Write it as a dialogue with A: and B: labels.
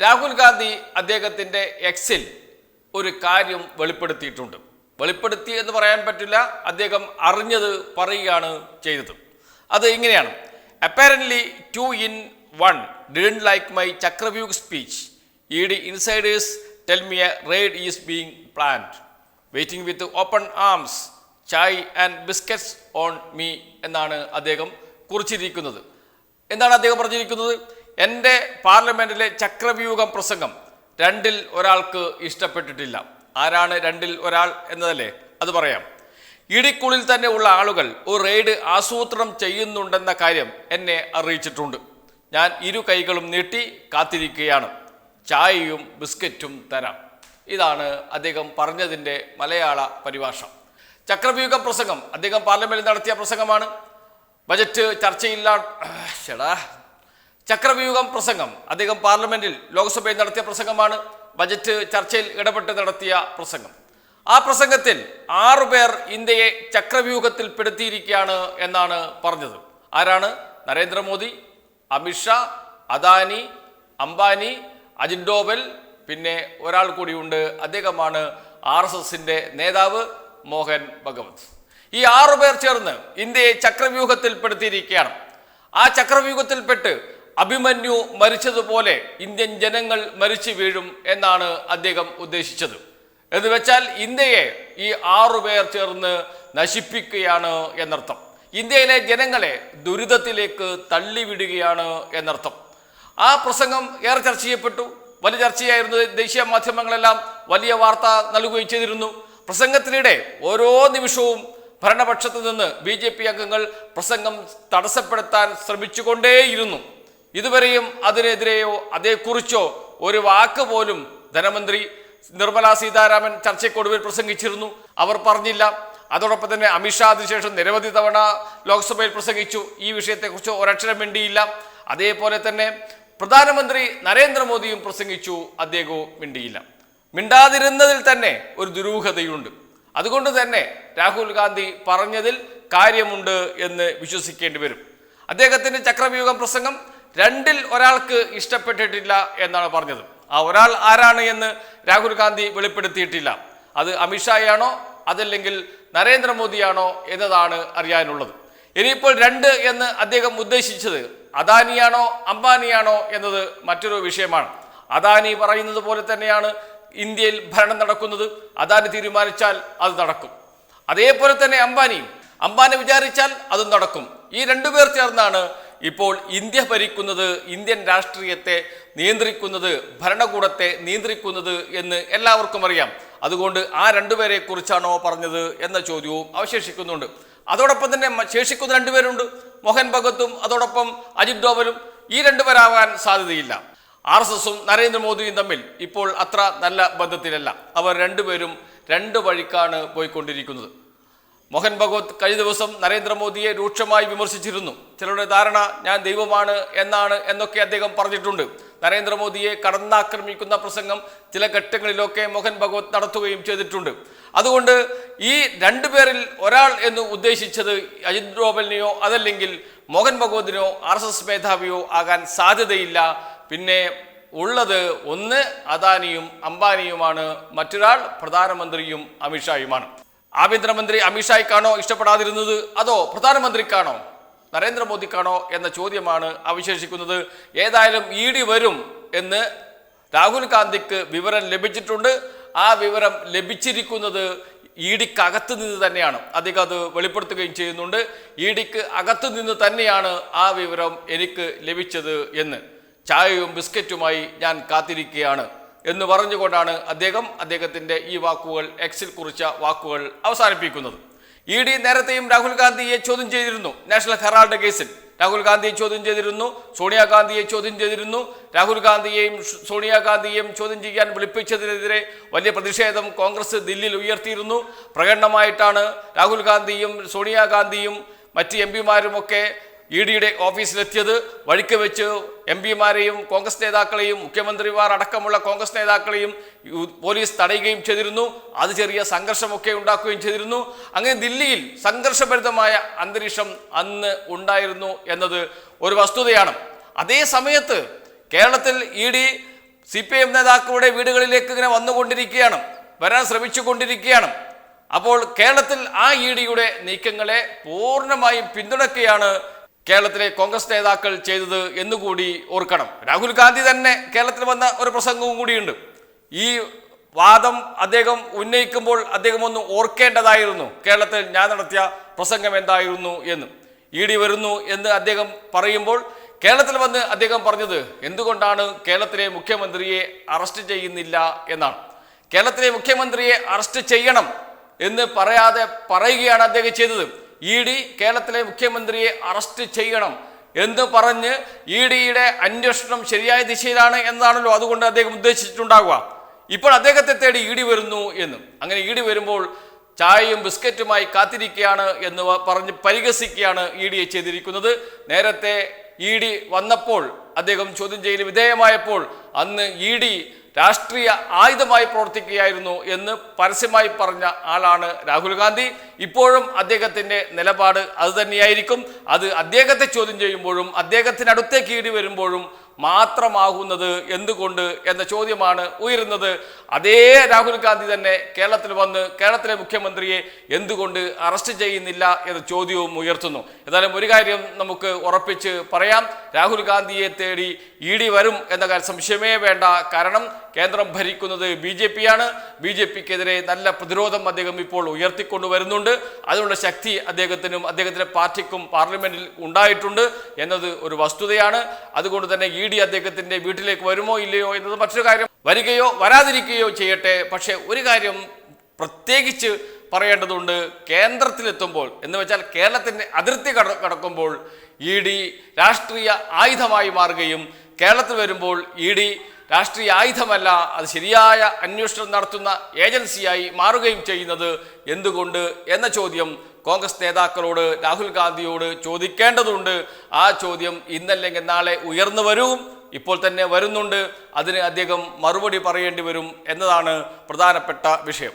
A: രാഹുൽ ഗാന്ധി അദ്ദേഹത്തിന്റെ എക്സിൽ ഒരു കാര്യം വെളിപ്പെടുത്തിയിട്ടുണ്ട്. വെളിപ്പെടുത്തി എന്ന് പറയാൻ പറ്റില്ല അദ്ദേഹം അറിഞ്ഞത് പറയുകയാണ് ചെയ്തത്. അത് ഇങ്ങനെയാണ്. Apparently two in one didn't like my Chakravyuh speech E D insiders tell me a raid is being planned waiting with open arms chai and biscuits on me എന്നാണ് അദ്ദേഹം കുറിച്ചിരിക്കുന്നത്. എന്താണ് അദ്ദേഹം പറഞ്ഞിരിക്കുന്നത്? എന്റെ പാർലമെന്റിലെ ചക്രവ്യൂഹം പ്രസംഗം രണ്ടിൽ ഒരാൾക്ക് ഇഷ്ടപ്പെട്ടിട്ടില്ല. ആരാണ് രണ്ടിൽ ഒരാൾ എന്നതല്ലേ? അത് പറയാം. ഇടിക്കുള്ളിൽ തന്നെ ഉള്ള ആളുകൾ ഒരു റെയ്ഡ് ആസൂത്രണം ചെയ്യുന്നുണ്ടെന്ന കാര്യം എന്നെ അറിയിച്ചിട്ടുണ്ട്. ഞാൻ ഇരു കൈകളും നീട്ടി കാത്തിരിക്കുകയാണ്. ചായയും ബിസ്ക്കറ്റും തരാം. ഇതാണ് അദ്ദേഹം പറഞ്ഞതിന്റെ മലയാള പരിഭാഷ. ചക്രവ്യൂഹ പ്രസംഗം. അദ്ദേഹം പാർലമെന്റിൽ നടത്തിയ പ്രസംഗമാണ്. ബജറ്റ് ചർച്ചയില്ലാ ചേടാ ചക്രവ്യൂഹം പ്രസംഗം. അദ്ദേഹം പാർലമെന്റിൽ ലോക്സഭയിൽ നടത്തിയ പ്രസംഗമാണ്. ബജറ്റ് ചർച്ചയിൽ ഇടപെട്ട് നടത്തിയ പ്രസംഗം. ആ പ്രസംഗത്തിൽ ആറുപേർ ഇന്ത്യയെ ചക്രവ്യൂഹത്തിൽ പെടുത്തിയിരിക്കുകയാണ് എന്നാണ് പറഞ്ഞത്. ആരാണ്? നരേന്ദ്രമോദി അമിത്ഷാ അദാനി അംബാനി അജിത് ഡോവൽ പിന്നെ ഒരാൾ കൂടിയുണ്ട്. അദ്ദേഹമാണ് ആർ എസ് എസിന്റെ നേതാവ് മോഹൻ ഭഗവത്. ഈ ആറുപേർ ചേർന്ന് ഇന്ത്യയെ ചക്രവ്യൂഹത്തിൽ പെടുത്തിയിരിക്കുകയാണ് ആ ചക്രവ്യൂഹത്തിൽപ്പെട്ട് അഭിമന്യു മരിച്ചതുപോലെ ഇന്ത്യൻ ജനങ്ങൾ മരിച്ചു വീഴും എന്നാണ് അദ്ദേഹം ഉദ്ദേശിച്ചത്. എന്ന് വെച്ചാൽ ഇന്ത്യയെ ഈ ആറുപേർ ചേർന്ന് നശിപ്പിക്കുകയാണ് എന്നർത്ഥം. ഇന്ത്യയിലെ ജനങ്ങളെ ദുരിതത്തിലേക്ക് തള്ളിവിടുകയാണ് എന്നർത്ഥം. ആ പ്രസംഗം ഏറെ ചർച്ച ചെയ്യപ്പെട്ടു. വലിയ ചർച്ചയായിരുന്നു. ദേശീയ മാധ്യമങ്ങളെല്ലാം വലിയ വാർത്ത നൽകുകയും ചെയ്തിരുന്നു. പ്രസംഗത്തിനിടെ ഓരോ നിമിഷവും ഭരണപക്ഷത്തു നിന്ന് ബി അംഗങ്ങൾ പ്രസംഗം തടസ്സപ്പെടുത്താൻ ശ്രമിച്ചുകൊണ്ടേയിരുന്നു. ഇതുവരെയും അതിനെതിരെയോ അതേക്കുറിച്ചോ ഒരു വാക്ക് പോലും ധനമന്ത്രി നിർമ്മല സീതാരാമൻ ചർച്ചയ്ക്കൊടുവിൽ പ്രസംഗിച്ചിരുന്നു. അവർ പറഞ്ഞില്ല. അതോടൊപ്പം തന്നെ അമിത്ഷാ അതിനുശേഷം നിരവധി തവണ ലോക്സഭയിൽ പ്രസംഗിച്ചു. ഈ വിഷയത്തെക്കുറിച്ച് ഒരക്ഷരം മിണ്ടിയില്ല. അതേപോലെ തന്നെ പ്രധാനമന്ത്രി നരേന്ദ്രമോദിയും പ്രസംഗിച്ചു. അദ്ദേഹവും മിണ്ടിയില്ല. മിണ്ടാതിരുന്നതിൽ തന്നെ ഒരു ദുരൂഹതയുണ്ട്. അതുകൊണ്ട് തന്നെ രാഹുൽ ഗാന്ധി പറഞ്ഞതിൽ കാര്യമുണ്ട് എന്ന് വിശ്വസിക്കേണ്ടി വരും. അദ്ദേഹത്തിന്റെ ചക്രവ്യൂഹം പ്രസംഗം രണ്ടിൽ ഒരാൾക്ക് ഇഷ്ടപ്പെട്ടിട്ടില്ല എന്നാണ് പറഞ്ഞത്. ആ ഒരാൾ ആരാണ് എന്ന് രാഹുൽ ഗാന്ധി വെളിപ്പെടുത്തിയിട്ടില്ല. അത് അമിത്ഷായാണോ അതല്ലെങ്കിൽ നരേന്ദ്രമോദിയാണോ എന്നതാണ് അറിയാനുള്ളത്. ഇനിയിപ്പോൾ രണ്ട് എന്ന് അദ്ദേഹം ഉദ്ദേശിച്ചത് അദാനിയാണോ അംബാനിയാണോ എന്നത് മറ്റൊരു വിഷയമാണ്. അദാനി പറയുന്നത് പോലെ തന്നെയാണ് ഇന്ത്യയിൽ ഭരണം നടക്കുന്നത്. അദാനി തീരുമാനിച്ചാൽ അത് നടക്കും. അതേപോലെ തന്നെ അംബാനിയും. അംബാനി വിചാരിച്ചാൽ അതും നടക്കും. ഈ രണ്ടുപേർ ചേർന്നാണ് ഇപ്പോൾ ഇന്ത്യ ഭരിക്കുന്നത് ഇന്ത്യൻ രാഷ്ട്രീയത്തെ നിയന്ത്രിക്കുന്നത് ഭരണകൂടത്തെ നിയന്ത്രിക്കുന്നത് എന്ന് എല്ലാവർക്കും അറിയാം. അതുകൊണ്ട് ആ രണ്ടുപേരെ കുറിച്ചാണോ പറഞ്ഞത് എന്ന ചോദ്യവും അവശേഷിക്കുന്നുണ്ട്. അതോടൊപ്പം തന്നെ ശേഷിക്കുന്ന രണ്ടുപേരുണ്ട്. മോഹൻ ഭഗത്തും അതോടൊപ്പം അജിത് ഡോവലും. ഈ രണ്ടുപേരാവാൻ സാധ്യതയില്ല. ആർ എസ് എസും നരേന്ദ്രമോദിയും തമ്മിൽ ഇപ്പോൾ അത്ര നല്ല ബന്ധത്തിലല്ല. അവർ രണ്ടുപേരും രണ്ട് വഴിക്കാണ് പോയിക്കൊണ്ടിരിക്കുന്നത്. മോഹൻ ഭഗവത് കഴിഞ്ഞ ദിവസം നരേന്ദ്രമോദിയെ രൂക്ഷമായി വിമർശിച്ചിരുന്നു. ചിലരുടെ ധാരണ ഞാൻ ദൈവമാണ് എന്നാണ് എന്നൊക്കെ അദ്ദേഹം പറഞ്ഞിട്ടുണ്ട്. നരേന്ദ്രമോദിയെ കടന്നാക്രമിക്കുന്ന പ്രസംഗം ചില ഘട്ടങ്ങളിലൊക്കെ മോഹൻ ഭഗവത് നടത്തുകയും ചെയ്തിട്ടുണ്ട്. അതുകൊണ്ട് ഈ രണ്ടുപേരിൽ ഒരാൾ എന്ന് ഉദ്ദേശിച്ചത് അജിത് ഡോബലിനെയോ അതല്ലെങ്കിൽ മോഹൻ ഭഗവതിനോ ആർ എസ് എസ് മേധാവിയോ ആകാൻ സാധ്യതയില്ല. പിന്നെ ഉള്ളത് ഒന്ന് അദാനിയും അംബാനിയുമാണ്. മറ്റൊരാൾ പ്രധാനമന്ത്രിയും അമിത്ഷായുമാണ്. ആഭ്യന്തരമന്ത്രി അമിത്ഷായ്ക്കാണോ ഇഷ്ടപ്പെടാതിരുന്നത്? അതോ പ്രധാനമന്ത്രിക്കാണോ? നരേന്ദ്രമോദിക്കാണോ എന്ന ചോദ്യമാണ് അവശേഷിക്കുന്നത്. ഏതായാലും ഇ ഡി വരും എന്ന് രാഹുൽ ഗാന്ധിക്ക് വിവരം ലഭിച്ചിട്ടുണ്ട്. ആ വിവരം ലഭിച്ചിരിക്കുന്നത് ഇ ഡിക്ക് അകത്ത് നിന്ന് തന്നെയാണ്. അദ്ദേഹം അത് വെളിപ്പെടുത്തുകയും ചെയ്യുന്നുണ്ട്. ഇ ഡിക്ക് അകത്ത് നിന്ന് തന്നെയാണ് ആ വിവരം എനിക്ക് ലഭിച്ചത് എന്ന്. ചായയും ബിസ്ക്കറ്റുമായി ഞാൻ കാത്തിരിക്കുകയാണ്. എന്ന് പറഞ്ഞുകൊണ്ടാണ് അദ്ദേഹം അദ്ദേഹത്തിന്റെ ഈ വാക്കുകൾ എക്സിൽ കുറിച്ച വാക്കുകൾ അവസാനിപ്പിക്കുന്നത്. ഇ ഡി നേരത്തെയും രാഹുൽ ഗാന്ധിയെ ചോദ്യം ചെയ്തിരുന്നു. നാഷണൽ ഹെറാൾഡ് കേസിൽ രാഹുൽ ഗാന്ധിയെ ചോദ്യം ചെയ്തിരുന്നു. സോണിയാഗാന്ധിയെ ചോദ്യം ചെയ്തിരുന്നു. രാഹുൽ ഗാന്ധിയെയും സോണിയാഗാന്ധിയെയും ചോദ്യം ചെയ്യാൻ വിളിപ്പിച്ചതിനെതിരെ വലിയ പ്രതിഷേധം കോൺഗ്രസ് ദില്ലിയിൽ ഉയർത്തിയിരുന്നു. പ്രകടനമായിട്ടാണ് രാഹുൽ ഗാന്ധിയും സോണിയാഗാന്ധിയും മറ്റ് എം പിമാരുമൊക്കെ ഇ ഡിയുടെ ഓഫീസിലെത്തിയത് വഴിക്ക് വെച്ച് എം പിമാരെയും കോൺഗ്രസ് നേതാക്കളെയും മുഖ്യമന്ത്രിമാർ അടക്കമുള്ള കോൺഗ്രസ് നേതാക്കളെയും പോലീസ് തടയുകയും ചെയ്തിരുന്നു. അത് ചെറിയ സംഘർഷമൊക്കെ ഉണ്ടാക്കുകയും ചെയ്തിരുന്നു. അങ്ങനെ ദില്ലിയിൽ സംഘർഷഭരിതമായ അന്തരീക്ഷം അന്ന് ഉണ്ടായിരുന്നു എന്നത് ഒരു വസ്തുതയാണ്. അതേ സമയത്ത് കേരളത്തിൽ E D C P M നേതാക്കളുടെ വീടുകളിലേക്ക് ഇങ്ങനെ വന്നുകൊണ്ടിരിക്കുകയാണ്. വരാൻ ശ്രമിച്ചുകൊണ്ടിരിക്കുകയാണ്. അപ്പോൾ കേരളത്തിൽ ആ ഇ ഡിയുടെ നീക്കങ്ങളെ പൂർണമായും പിന്തുണയ്ക്കുകയാണ് കേരളത്തിലെ കോൺഗ്രസ് നേതാക്കൾ ചെയ്തത് എന്നുകൂടി ഓർക്കണം. രാഹുൽ ഗാന്ധി തന്നെ കേരളത്തിൽ വന്ന ഒരു പ്രസംഗവും കൂടിയുണ്ട്. ഈ വാദം അദ്ദേഹം ഉന്നയിക്കുമ്പോൾ അദ്ദേഹം ഒന്ന് ഓർക്കേണ്ടതായിരുന്നു. കേരളത്തിൽ ഞാൻ നടത്തിയ പ്രസംഗം എന്തായിരുന്നു എന്ന്. ഇ ഡി വരുന്നു എന്ന് അദ്ദേഹം പറയുമ്പോൾ കേരളത്തിൽ വന്ന് അദ്ദേഹം പറഞ്ഞത് എന്തുകൊണ്ടാണ് കേരളത്തിലെ മുഖ്യമന്ത്രിയെ അറസ്റ്റ് ചെയ്യുന്നില്ല എന്നാണ്. കേരളത്തിലെ മുഖ്യമന്ത്രിയെ അറസ്റ്റ് ചെയ്യണം എന്ന് പറയാതെ പറയുകയാണ് അദ്ദേഹം ചെയ്തത്. ഇ ഡി കേരളത്തിലെ മുഖ്യമന്ത്രിയെ അറസ്റ്റ് ചെയ്യണം എന്ന് പറഞ്ഞ് ഇ ഡിയുടെ അന്വേഷണം ശരിയായ ദിശയിലാണ് എന്നാണല്ലോ അതുകൊണ്ട് അദ്ദേഹം ഉദ്ദേശിച്ചിട്ടുണ്ടാകുക ഇപ്പോൾ അദ്ദേഹത്തെ തേടി ഇ ഡി വരുന്നു എന്ന്. അങ്ങനെ ഇ ഡി വരുമ്പോൾ ചായയും ബിസ്ക്കറ്റുമായി കാത്തിരിക്കുകയാണ് എന്ന് പറഞ്ഞ് പരിഹസിക്കുകയാണ് ഇ ഡിയെ ചെയ്തിരിക്കുന്നത്. നേരത്തെ ഇ ഡി വന്നപ്പോൾ അദ്ദേഹം ചോദ്യം ചെയ്യൽ വിധേയമായപ്പോൾ അന്ന് ഇ ഡി രാഷ്ട്രീയ ആയുധമായി പ്രവർത്തിക്കുകയായിരുന്നു എന്ന് പരസ്യമായി പറഞ്ഞ ആളാണ് രാഹുൽ ഗാന്ധി. ഇപ്പോഴും അദ്ദേഹത്തിന്റെ നിലപാട് അതുതന്നെയായിരിക്കും അത് അദ്ദേഹത്തെ ചോദ്യം ചെയ്യുമ്പോഴും അദ്ദേഹത്തിനടുത്തേക്ക് ഇടി വരുമ്പോഴും മാത്രമാകുന്നത് എന്തുകൊണ്ട് എന്ന ചോദ്യമാണ് ഉയരുന്നത്. അതേ രാഹുൽ ഗാന്ധി തന്നെ കേരളത്തിൽ വന്ന് കേരളത്തിലെ മുഖ്യമന്ത്രിയെ എന്തുകൊണ്ട് അറസ്റ്റ് ചെയ്യുന്നില്ല എന്ന ചോദ്യവും ഉയർത്തുന്നു. എന്നാലും ഒരു കാര്യം നമുക്ക് ഉറപ്പിച്ച് പറയാം. രാഹുൽ ഗാന്ധിയെ തേടി ഇ ഡി വരും എന്ന കാര്യം സംശയമേ വേണ്ട. കാരണം കേന്ദ്രം ഭരിക്കുന്നത് ബി ജെ പി ആണ് ബി ജെ പിക്കെതിരെ നല്ല പ്രതിരോധം അദ്ദേഹം ഇപ്പോൾ ഉയർത്തിക്കൊണ്ടു വരുന്നുണ്ട്. അതിനുള്ള ശക്തി അദ്ദേഹത്തിനും അദ്ദേഹത്തിന്റെ പാർട്ടിക്കും പാർലമെന്റിൽ ഉണ്ടായിട്ടുണ്ട് എന്നത് ഒരു വസ്തുതയാണ്. അതുകൊണ്ട് തന്നെ ഇ ഡി അദ്ദേഹത്തിന്റെ വീട്ടിലേക്ക് വരുമോ ഇല്ലയോ എന്നത് മറ്റൊരു കാര്യം. വരികയോ വരാതിരിക്കുകയോ ചെയ്യട്ടെ. പക്ഷേ ഒരു കാര്യം പ്രത്യേകിച്ച് പറയേണ്ടതുണ്ട്. കേന്ദ്രത്തിലെത്തുമ്പോൾ എന്ന് വെച്ചാൽ കേരളത്തിന്റെ അതിർത്തി കട കടക്കുമ്പോൾ ഇ ഡി രാഷ്ട്രീയ ആയുധമായി മാറുകയും കേരളത്തിൽ വരുമ്പോൾ ഇ ഡി രാഷ്ട്രീയ ആയുധമല്ല അത് ശരിയായ അന്വേഷണം നടത്തുന്ന ഏജൻസിയായി മാറുകയും ചെയ്യുന്നത് എന്തുകൊണ്ട്? എന്ന ചോദ്യം കോൺഗ്രസ് നേതാക്കളോട് രാഹുൽ ഗാന്ധിയോട് ചോദിക്കേണ്ടതുണ്ട്. ആ ചോദ്യം ഇന്നല്ലെങ്കിൽ നാളെ ഉയർന്നു വരും ഇപ്പോൾ തന്നെ വരുന്നുണ്ട്. അതിന് അദ്ദേഹം മറുപടി പറയേണ്ടി വരും എന്നതാണ് പ്രധാനപ്പെട്ട വിഷയം.